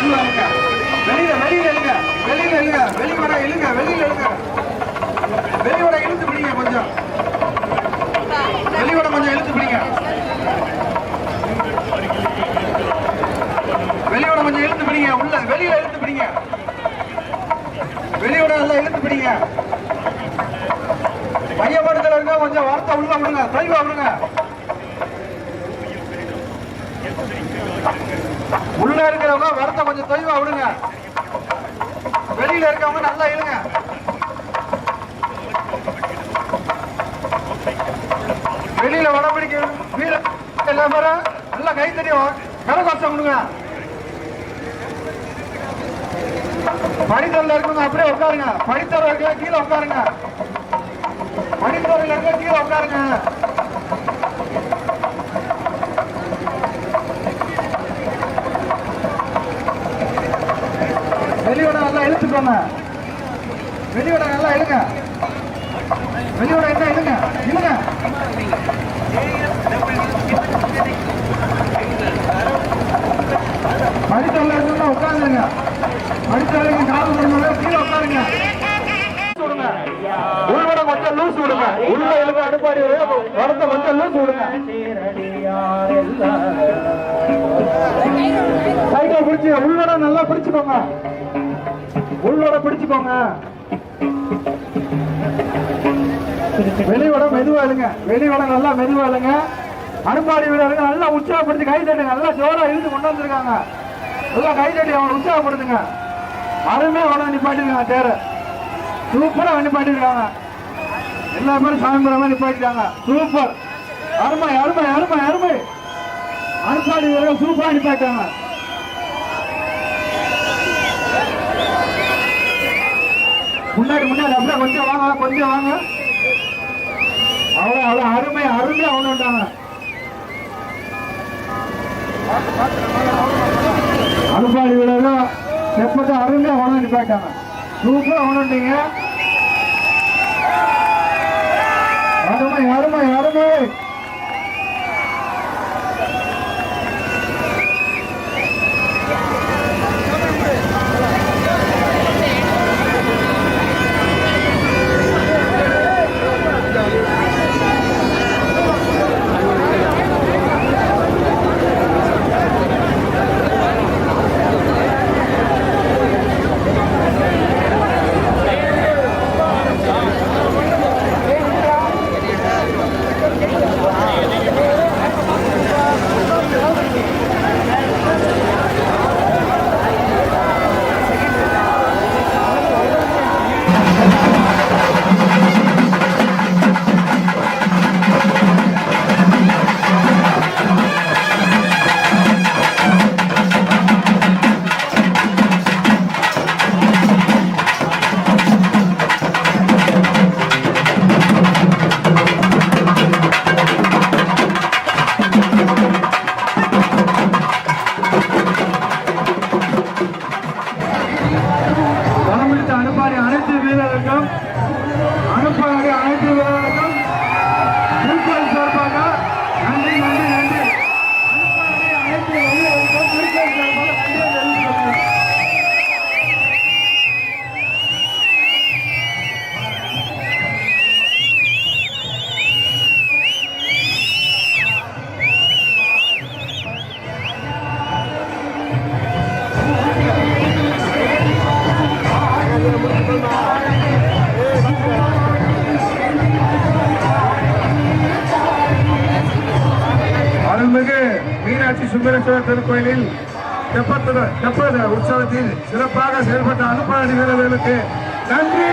உள்ள வாங்க வெளியில வெளியில எழுங்க வெளியில எழுங்க வெளியோட எழுங்க வெளியில எழுங்க வெளியோட இழுத்து பிடிங்க கொஞ்சம். வெளியோட கொஞ்சம் இழுத்து பிடிங்க. வெளியோட கொஞ்சம் இழுத்து பிடிங்க. உள்ள வெளியில இழுத்து பிடிங்க. வெளியோட நல்லா இழுத்து பிடிங்க. மையப்படுத்தல இருக்க கொஞ்சம் வார்த்தை உள்ள விடுங்க தெளிவா விடுங்க உள்ள இருக்கிறவங்க வரத்தை கொஞ்சம் தொய்வா விடுங்க. வெளியில இருக்கவங்க நல்லா இழுங்க வெளியில வடபிடிக்க வீர எல்லா நல்லா கை தட்டி கரகோஷம் கொடுங்க. படித்தரில் இருக்கவங்க அப்படியே உட்காருங்க. படித்தர இருக்க கீழே உட்காருங்க. படித்தரில் இருக்க கீழே உட்காருங்க வெளியோட இழுத்துக்கோங்க வெளியோட நல்லா இழுங்க. வெளியோட என்ன இழுங்க? இழுங்க. படித்தவங்க இருக்கவங்க உட்காந்துருங்க. படித்தவங்க கொடுங்க கீழே உட்காருங்க. உள்வட கொஞ்சம் லூஸ் விடுங்க. உள்ள இழுங்க அடுப்பாடி வரத்தை கொஞ்சம் லூஸ் விடுங்க. சைக்கிள் பிடிச்சு உள்வட நல்லா பிடிச்சுக்கோங்க. உள்ளோட பிடிச்சுக்கோங்க. வெளியோட மெதுவா இழுங்க. வெளியோட நல்லா மெதுவா இழுங்க. அனுப்பாடி வீரர்கள் நல்லா உற்சாகப்படுத்தி கை தட்டுங்க நல்லா ஜோரா இழுத்து கொண்டு வந்திருக்காங்க. நல்லா கை தட்டி அவங்களை உற்சாகப்படுத்துங்க. அருமையா அவனை நிப்பாட்டிருக்காங்க தேரை. சூப்பரா நிப்பாட்டிருக்காங்க. எல்லா பேரும் சாயந்தரமா நிப்பாட்டிட்டாங்க. சூப்பர். அருமை அருமை அருமை அருமை. அனுப்பாடி வீரர்கள் சூப்பரா நிப்பாட்டாங்க முன்னாடி முன்னாடி அப்படியே கொஞ்சம் வாங்க கொஞ்சம் வாங்க. அவ்வளோ அவ்வளோ அருமை அருமை அவனு வந்தாங்க அனுப்பாடி வீரர்கள் எப்பட்டு அருமையா அவனு நிப்பாட்டாங்க. சூப்பரா உணவுட்டீங்க அருமை அருமை அருள்மிகு மீனாட்சி சுந்தரேஸ்வரர் திருக்கோயிலில் தெப்பத்துட தெப்பத உற்சவத்தில் சிறப்பாக செயல்பட்ட அனுப்பாடி வீரர்களுக்கு நன்றி.